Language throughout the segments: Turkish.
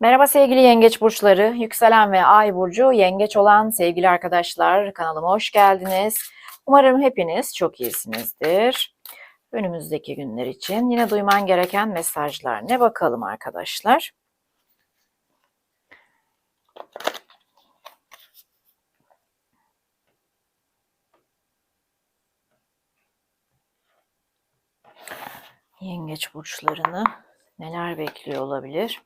Merhaba sevgili yengeç burçları, yükselen ve ay burcu yengeç olan sevgili arkadaşlar kanalıma hoş geldiniz. Umarım hepiniz çok iyisinizdir. Önümüzdeki günler için yine duyman gereken mesajlar ne bakalım arkadaşlar. Yengeç burçlarını neler bekliyor olabilir?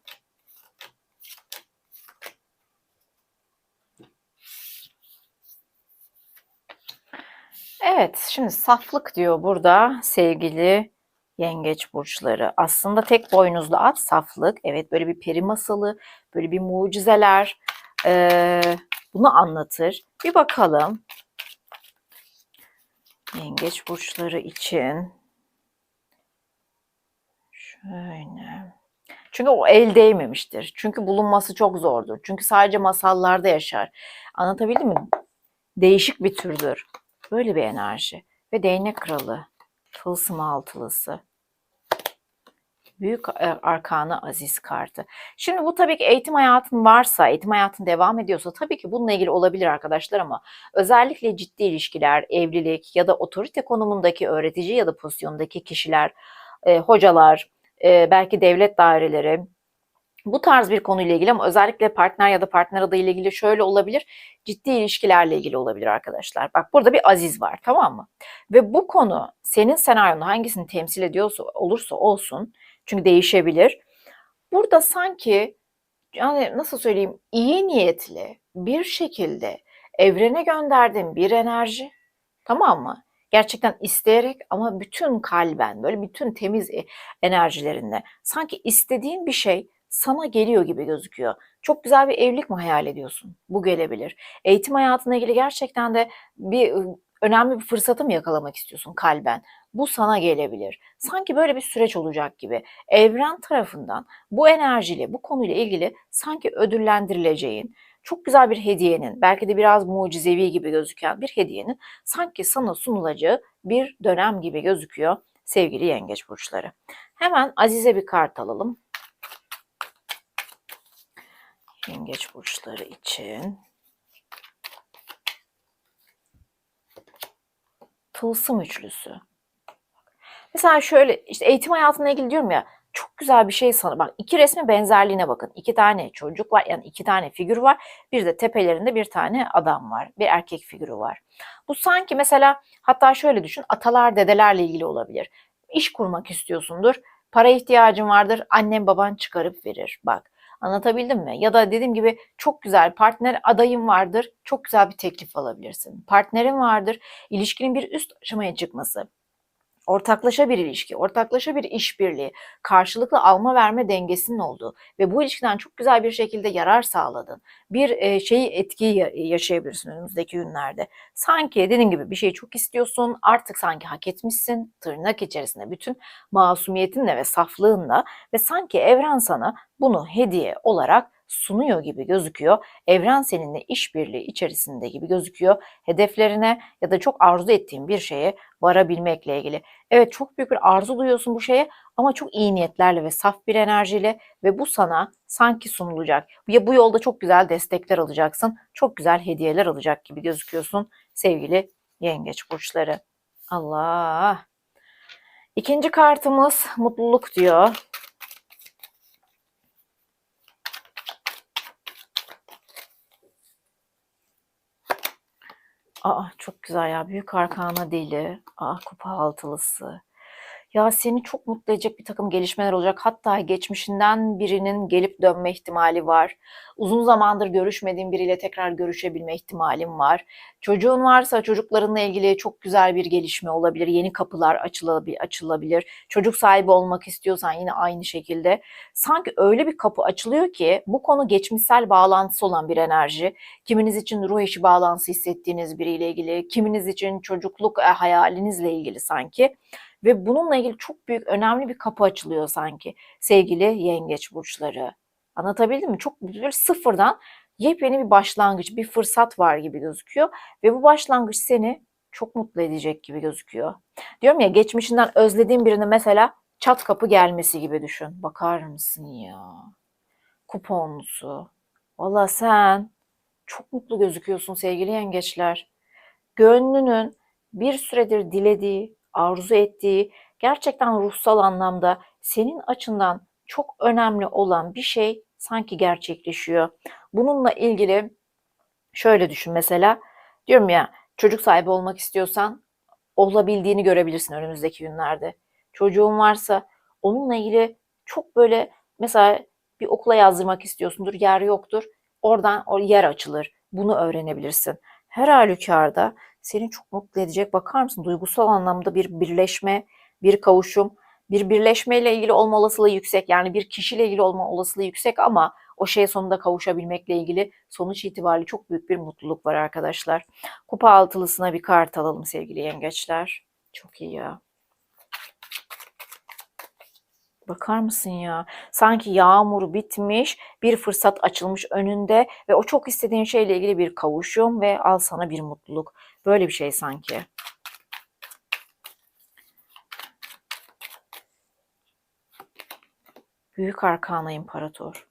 Evet, şimdi saflık diyor burada sevgili yengeç burçları. Aslında tek boynuzlu at saflık. Evet böyle bir peri masalı, böyle bir mucizeler eee, bunu anlatır. Bir bakalım yengeç burçları için. Şöyle. Çünkü o el değmemiştir. Çünkü bulunması çok zordur. Çünkü sadece masallarda yaşar. Anlatabildim mi? Değişik bir türdür. Böyle bir enerji. Ve değnek kralı. Tılsım altılısı. Büyük e, arkanı aziz kartı. Şimdi bu tabii ki eğitim hayatın varsa, eğitim hayatın devam ediyorsa tabii ki bununla ilgili olabilir arkadaşlar ama özellikle ciddi ilişkiler, evlilik ya da otorite konumundaki öğretici ya da pozisyondaki kişiler, e, hocalar, e, belki devlet daireleri, bu tarz bir konuyla ilgili ama özellikle partner ya da partner adayı ile ilgili şöyle olabilir. Ciddi ilişkilerle ilgili olabilir arkadaşlar. Bak burada bir aziz var tamam mı? Ve bu konu senin senaryonda hangisini temsil ediyorsa olursa olsun çünkü değişebilir. Burada sanki yani nasıl söyleyeyim iyi niyetli bir şekilde evrene gönderdiğin bir enerji tamam mı? Gerçekten isteyerek ama bütün kalben böyle bütün temiz e- enerjilerinle sanki istediğin bir şey sana geliyor gibi gözüküyor. Çok güzel bir evlilik mi hayal ediyorsun? Bu gelebilir. Eğitim hayatına ilgili gerçekten de bir önemli bir fırsatı mı yakalamak istiyorsun kalben? Bu sana gelebilir. Sanki böyle bir süreç olacak gibi. Evren tarafından bu enerjiyle, bu konuyla ilgili sanki ödüllendirileceğin, çok güzel bir hediyenin, belki de biraz mucizevi gibi gözüken bir hediyenin sanki sana sunulacağı bir dönem gibi gözüküyor sevgili yengeç burçları. Hemen Azize bir kart alalım. Yengeç burçları için. Tılsım üçlüsü. Mesela şöyle işte eğitim hayatına ilgili diyorum ya çok güzel bir şey sana. Bak iki resmin benzerliğine bakın. İki tane çocuk var yani iki tane figür var. Bir de tepelerinde bir tane adam var. Bir erkek figürü var. Bu sanki mesela hatta şöyle düşün atalar dedelerle ilgili olabilir. İş kurmak istiyorsundur. Para ihtiyacın vardır. Annen baban çıkarıp verir. Bak Anlatabildim mi? Ya da dediğim gibi çok güzel partner adayın vardır. Çok güzel bir teklif alabilirsin. Partnerin vardır. İlişkinin bir üst aşamaya çıkması ortaklaşa bir ilişki, ortaklaşa bir işbirliği, karşılıklı alma verme dengesinin olduğu ve bu ilişkiden çok güzel bir şekilde yarar sağladın. Bir e, şeyi etkiyi yaşayabilirsin önümüzdeki günlerde. Sanki dediğim gibi bir şeyi çok istiyorsun, artık sanki hak etmişsin, tırnak içerisinde bütün masumiyetinle ve saflığınla ve sanki evren sana bunu hediye olarak sunuyor gibi gözüküyor. Evren seninle işbirliği içerisinde gibi gözüküyor. Hedeflerine ya da çok arzu ettiğin bir şeye varabilmekle ilgili. Evet çok büyük bir arzu duyuyorsun bu şeye ama çok iyi niyetlerle ve saf bir enerjiyle ve bu sana sanki sunulacak. Ya bu yolda çok güzel destekler alacaksın. Çok güzel hediyeler alacak gibi gözüküyorsun sevgili yengeç burçları. Allah. İkinci kartımız mutluluk diyor. Aa çok güzel ya. Büyük arkana deli. Aa kupa altılısı. Ya seni çok mutlu edecek bir takım gelişmeler olacak. Hatta geçmişinden birinin gelip dönme ihtimali var. Uzun zamandır görüşmediğin biriyle tekrar görüşebilme ihtimalin var. Çocuğun varsa çocuklarınla ilgili çok güzel bir gelişme olabilir. Yeni kapılar açılabilir. Çocuk sahibi olmak istiyorsan yine aynı şekilde. Sanki öyle bir kapı açılıyor ki bu konu geçmişsel bağlantısı olan bir enerji. Kiminiz için ruh eşi bağlantısı hissettiğiniz biriyle ilgili, kiminiz için çocukluk e, hayalinizle ilgili sanki. Ve bununla ilgili çok büyük önemli bir kapı açılıyor sanki sevgili yengeç burçları. Anlatabildim mi? Çok böyle sıfırdan yepyeni bir başlangıç, bir fırsat var gibi gözüküyor. Ve bu başlangıç seni çok mutlu edecek gibi gözüküyor. Diyorum ya geçmişinden özlediğin birini mesela çat kapı gelmesi gibi düşün. Bakar mısın ya? kuponlusu. Valla sen çok mutlu gözüküyorsun sevgili yengeçler. Gönlünün bir süredir dilediği, arzu ettiği, gerçekten ruhsal anlamda senin açından çok önemli olan bir şey sanki gerçekleşiyor. Bununla ilgili şöyle düşün mesela. Diyorum ya çocuk sahibi olmak istiyorsan olabildiğini görebilirsin önümüzdeki günlerde. Çocuğun varsa onunla ilgili çok böyle mesela bir okula yazdırmak istiyorsundur, yer yoktur. Oradan o yer açılır. Bunu öğrenebilirsin. Her halükarda seni çok mutlu edecek. Bakar mısın? Duygusal anlamda bir birleşme, bir kavuşum, bir birleşmeyle ilgili olma olasılığı yüksek. Yani bir kişiyle ilgili olma olasılığı yüksek ama o şeye sonunda kavuşabilmekle ilgili sonuç itibariyle çok büyük bir mutluluk var arkadaşlar. Kupa altılısına bir kart alalım sevgili yengeçler. Çok iyi ya. Bakar mısın ya? Sanki yağmur bitmiş, bir fırsat açılmış önünde ve o çok istediğin şeyle ilgili bir kavuşum ve al sana bir mutluluk. Böyle bir şey sanki. Büyük Arkana İmparator.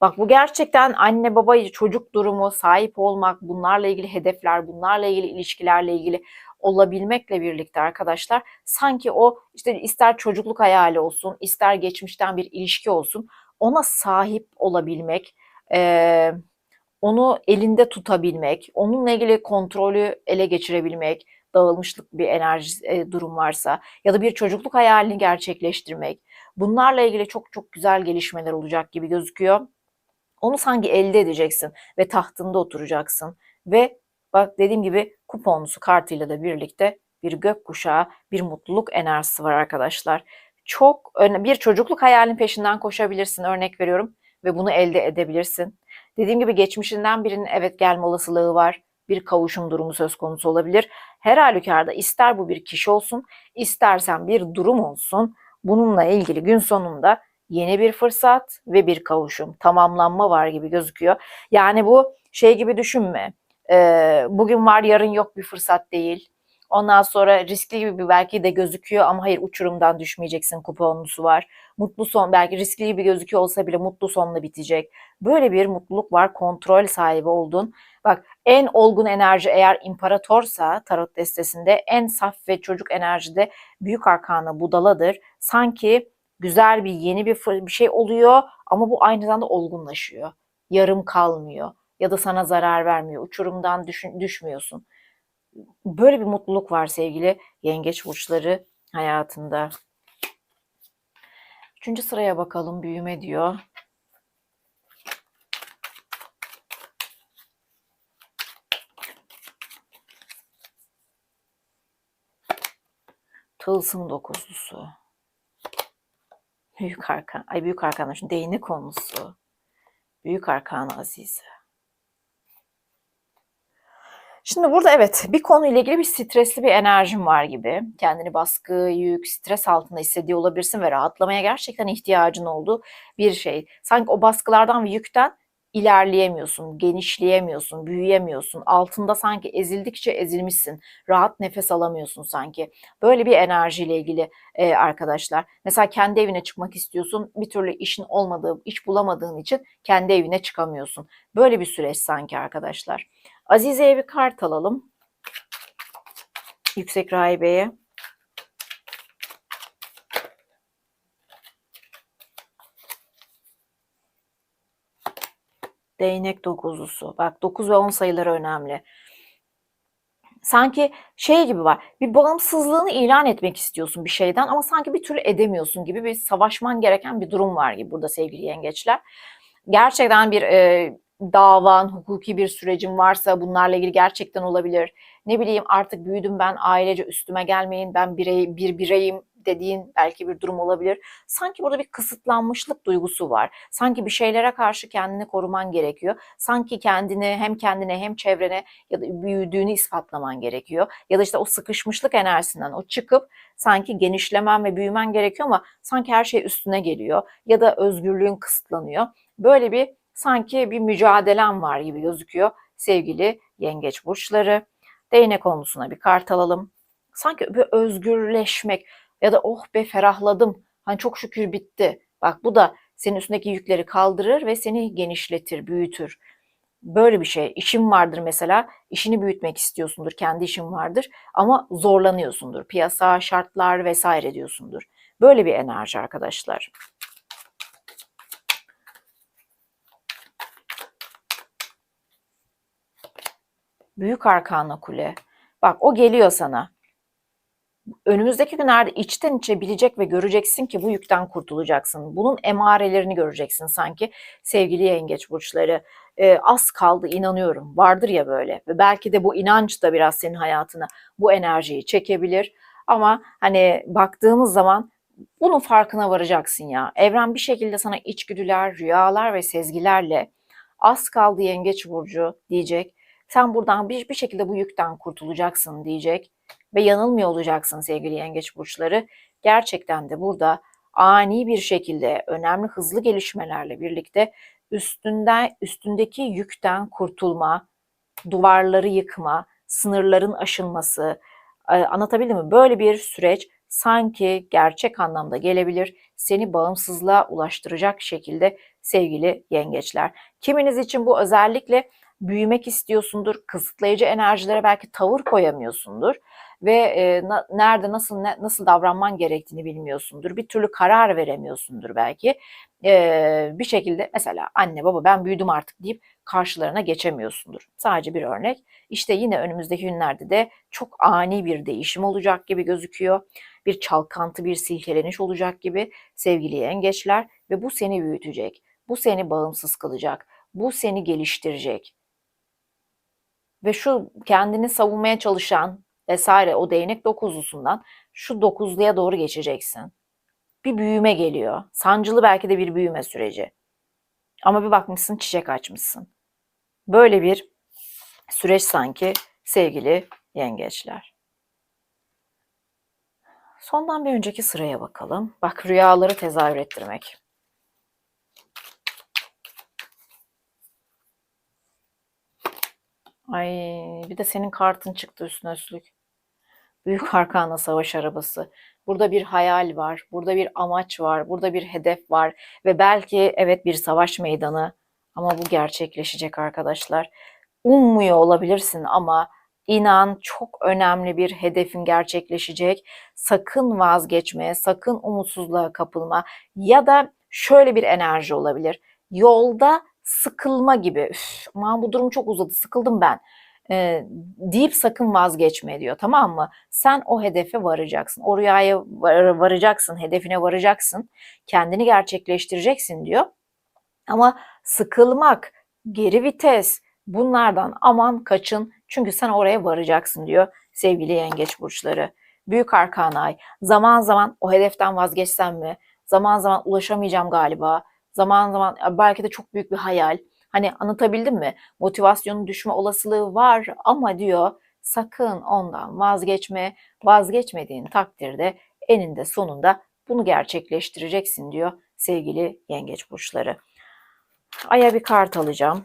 Bak bu gerçekten anne baba çocuk durumu, sahip olmak, bunlarla ilgili hedefler, bunlarla ilgili ilişkilerle ilgili olabilmekle birlikte arkadaşlar sanki o işte ister çocukluk hayali olsun, ister geçmişten bir ilişki olsun ona sahip olabilmek, e, onu elinde tutabilmek, onunla ilgili kontrolü ele geçirebilmek, dağılmışlık bir enerji e, durum varsa ya da bir çocukluk hayalini gerçekleştirmek. Bunlarla ilgili çok çok güzel gelişmeler olacak gibi gözüküyor. Onu sanki elde edeceksin ve tahtında oturacaksın ve bak dediğim gibi kuponlusu kartıyla da birlikte bir gökkuşağı, bir mutluluk enerjisi var arkadaşlar. Çok bir çocukluk hayalinin peşinden koşabilirsin örnek veriyorum ve bunu elde edebilirsin. Dediğim gibi geçmişinden birinin evet gelme olasılığı var. Bir kavuşum durumu söz konusu olabilir. Her halükarda ister bu bir kişi olsun, istersen bir durum olsun. Bununla ilgili gün sonunda yeni bir fırsat ve bir kavuşum, tamamlanma var gibi gözüküyor. Yani bu şey gibi düşünme. Bugün var yarın yok bir fırsat değil. Ondan sonra riskli gibi belki de gözüküyor ama hayır uçurumdan düşmeyeceksin kuponlusu var. Mutlu son belki riskli gibi gözüküyor olsa bile mutlu sonla bitecek. Böyle bir mutluluk var kontrol sahibi oldun. Bak en olgun enerji eğer imparatorsa tarot destesinde en saf ve çocuk enerjide büyük arkana budaladır. Sanki güzel bir yeni bir, bir şey oluyor ama bu aynı zamanda olgunlaşıyor. Yarım kalmıyor ya da sana zarar vermiyor. Uçurumdan düşün, düşmüyorsun. Böyle bir mutluluk var sevgili yengeç burçları hayatında. Üçüncü sıraya bakalım büyüme diyor. Tılsım dokuzlusu. Büyük arkan, ay büyük arkan, değnek konusu. Büyük arkan azize. Şimdi burada evet bir konuyla ilgili bir stresli bir enerjim var gibi. Kendini baskı, yük, stres altında hissediyor olabilirsin ve rahatlamaya gerçekten ihtiyacın olduğu bir şey. Sanki o baskılardan ve yükten ilerleyemiyorsun, genişleyemiyorsun, büyüyemiyorsun. Altında sanki ezildikçe ezilmişsin. Rahat nefes alamıyorsun sanki. Böyle bir enerjiyle ilgili e, arkadaşlar. Mesela kendi evine çıkmak istiyorsun. Bir türlü işin olmadığı, iş bulamadığın için kendi evine çıkamıyorsun. Böyle bir süreç sanki arkadaşlar. Azize'ye bir kart alalım. Yüksek Rahibe'ye. Değnek dokuzlusu. Bak 9 ve 10 sayıları önemli. Sanki şey gibi var. Bir bağımsızlığını ilan etmek istiyorsun bir şeyden ama sanki bir türlü edemiyorsun gibi bir savaşman gereken bir durum var gibi burada sevgili yengeçler. Gerçekten bir e, davan, hukuki bir sürecin varsa bunlarla ilgili gerçekten olabilir. Ne bileyim artık büyüdüm ben ailece üstüme gelmeyin ben birey, bir bireyim dediğin belki bir durum olabilir. Sanki burada bir kısıtlanmışlık duygusu var. Sanki bir şeylere karşı kendini koruman gerekiyor. Sanki kendini hem kendine hem çevrene ya da büyüdüğünü ispatlaman gerekiyor. Ya da işte o sıkışmışlık enerjisinden o çıkıp sanki genişlemen ve büyümen gerekiyor ama sanki her şey üstüne geliyor ya da özgürlüğün kısıtlanıyor. Böyle bir sanki bir mücadelem var gibi gözüküyor sevgili yengeç burçları. Değnek konusuna bir kart alalım. Sanki bir özgürleşmek ya da oh be ferahladım. Hani çok şükür bitti. Bak bu da senin üstündeki yükleri kaldırır ve seni genişletir, büyütür. Böyle bir şey. İşin vardır mesela. işini büyütmek istiyorsundur. Kendi işin vardır ama zorlanıyorsundur. Piyasa, şartlar vesaire diyorsundur. Böyle bir enerji arkadaşlar. Büyük arkana kule. Bak o geliyor sana. Önümüzdeki günlerde içten içe bilecek ve göreceksin ki bu yükten kurtulacaksın. Bunun emarelerini göreceksin sanki sevgili yengeç burçları. Ee, az kaldı inanıyorum. Vardır ya böyle. Ve belki de bu inanç da biraz senin hayatına bu enerjiyi çekebilir. Ama hani baktığımız zaman bunun farkına varacaksın ya. Evren bir şekilde sana içgüdüler, rüyalar ve sezgilerle az kaldı yengeç burcu diyecek. Sen buradan bir, bir şekilde bu yükten kurtulacaksın diyecek ve yanılmıyor olacaksın sevgili yengeç burçları. Gerçekten de burada ani bir şekilde önemli hızlı gelişmelerle birlikte üstünden üstündeki yükten kurtulma, duvarları yıkma, sınırların aşılması, e, anlatabildim mi? Böyle bir süreç sanki gerçek anlamda gelebilir. Seni bağımsızlığa ulaştıracak şekilde sevgili yengeçler. Kiminiz için bu özellikle büyümek istiyorsundur, kısıtlayıcı enerjilere belki tavır koyamıyorsundur ve e, na, nerede nasıl ne, nasıl davranman gerektiğini bilmiyorsundur. Bir türlü karar veremiyorsundur belki. E, bir şekilde mesela anne baba ben büyüdüm artık deyip karşılarına geçemiyorsundur. Sadece bir örnek. İşte yine önümüzdeki günlerde de çok ani bir değişim olacak gibi gözüküyor. Bir çalkantı, bir silkeleniş olacak gibi sevgili yengeçler ve bu seni büyütecek. Bu seni bağımsız kılacak. Bu seni geliştirecek ve şu kendini savunmaya çalışan vesaire o değnek dokuzlusundan şu dokuzluya doğru geçeceksin. Bir büyüme geliyor. Sancılı belki de bir büyüme süreci. Ama bir bakmışsın çiçek açmışsın. Böyle bir süreç sanki sevgili yengeçler. Sondan bir önceki sıraya bakalım. Bak rüyaları tezahür ettirmek. Ay bir de senin kartın çıktı üstüne üstlük. Büyük Arkana Savaş Arabası. Burada bir hayal var, burada bir amaç var, burada bir hedef var ve belki evet bir savaş meydanı ama bu gerçekleşecek arkadaşlar. Ummuyor olabilirsin ama inan çok önemli bir hedefin gerçekleşecek. Sakın vazgeçmeye, sakın umutsuzluğa kapılma ya da şöyle bir enerji olabilir. Yolda sıkılma gibi. Üf, aman bu durum çok uzadı, sıkıldım ben e, deyip sakın vazgeçme diyor tamam mı? Sen o hedefe varacaksın. O rüyaya var, varacaksın, hedefine varacaksın. Kendini gerçekleştireceksin diyor. Ama sıkılmak, geri vites bunlardan aman kaçın. Çünkü sen oraya varacaksın diyor sevgili yengeç burçları. Büyük arkan ay. Zaman zaman o hedeften vazgeçsem mi? Zaman zaman ulaşamayacağım galiba. Zaman zaman belki de çok büyük bir hayal. Hani anlatabildim mi? Motivasyonun düşme olasılığı var ama diyor sakın ondan vazgeçme. Vazgeçmediğin takdirde eninde sonunda bunu gerçekleştireceksin diyor sevgili yengeç burçları. Aya bir kart alacağım.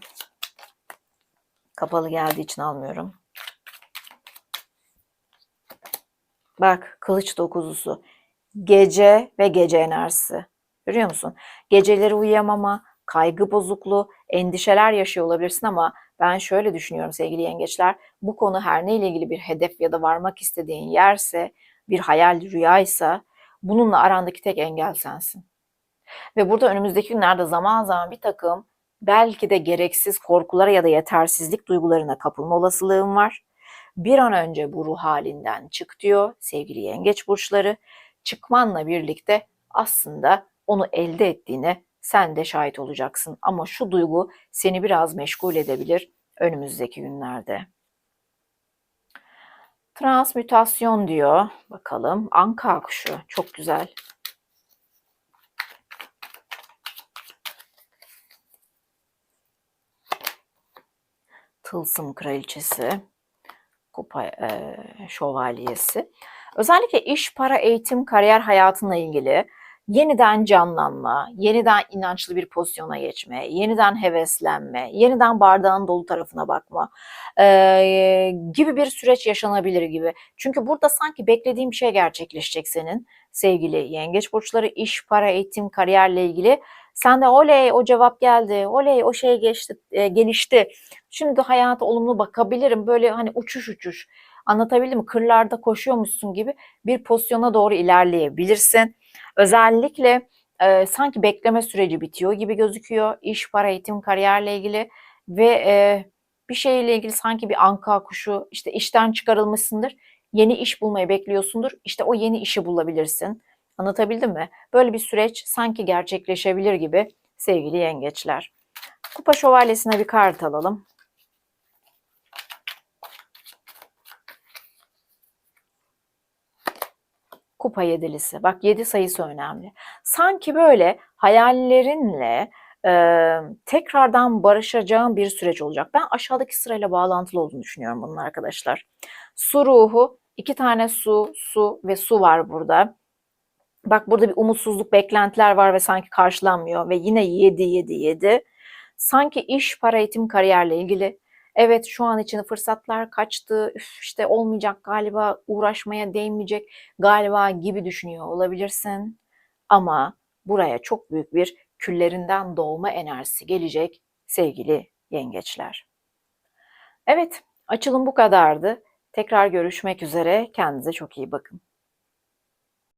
Kapalı geldiği için almıyorum. Bak kılıç dokuzusu. Gece ve gece enerjisi. Görüyor musun? Geceleri uyuyamama, kaygı bozukluğu, endişeler yaşıyor olabilirsin ama ben şöyle düşünüyorum sevgili yengeçler. Bu konu her neyle ilgili bir hedef ya da varmak istediğin yerse, bir hayal rüyaysa bununla arandaki tek engel sensin. Ve burada önümüzdeki günlerde zaman zaman bir takım belki de gereksiz korkulara ya da yetersizlik duygularına kapılma olasılığın var. Bir an önce bu ruh halinden çık diyor sevgili yengeç burçları. Çıkmanla birlikte aslında onu elde ettiğine sen de şahit olacaksın. Ama şu duygu seni biraz meşgul edebilir önümüzdeki günlerde. Transmütasyon diyor. Bakalım. Anka kuşu. Çok güzel. Tılsım kraliçesi. Kupa e, şövalyesi. Özellikle iş, para, eğitim, kariyer hayatına ilgili yeniden canlanma, yeniden inançlı bir pozisyona geçme, yeniden heveslenme, yeniden bardağın dolu tarafına bakma e, gibi bir süreç yaşanabilir gibi. Çünkü burada sanki beklediğim bir şey gerçekleşecek senin sevgili yengeç burçları iş, para, eğitim, kariyerle ilgili Sen de oley o cevap geldi, oley o şey geçti, e, gelişti. Şimdi hayata olumlu bakabilirim. Böyle hani uçuş uçuş. Anlatabildim mi? Kırlarda koşuyormuşsun gibi bir pozisyona doğru ilerleyebilirsin. Özellikle e, sanki bekleme süreci bitiyor gibi gözüküyor. İş, para, eğitim, kariyerle ilgili ve e, bir şeyle ilgili sanki bir anka kuşu işte işten çıkarılmışsındır. Yeni iş bulmayı bekliyorsundur. İşte o yeni işi bulabilirsin. Anlatabildim mi? Böyle bir süreç sanki gerçekleşebilir gibi sevgili yengeçler. Kupa şövalyesine bir kart alalım. Kupa yedilisi. Bak yedi sayısı önemli. Sanki böyle hayallerinle e, tekrardan barışacağın bir süreç olacak. Ben aşağıdaki sırayla bağlantılı olduğunu düşünüyorum bunun arkadaşlar. Su ruhu, iki tane su, su ve su var burada. Bak burada bir umutsuzluk, beklentiler var ve sanki karşılanmıyor ve yine 7 7 7. Sanki iş, para, eğitim, kariyerle ilgili. Evet şu an için fırsatlar kaçtı. Üf, işte olmayacak galiba, uğraşmaya değmeyecek galiba gibi düşünüyor olabilirsin. Ama buraya çok büyük bir küllerinden doğma enerjisi gelecek sevgili yengeçler. Evet, açılım bu kadardı. Tekrar görüşmek üzere. Kendinize çok iyi bakın.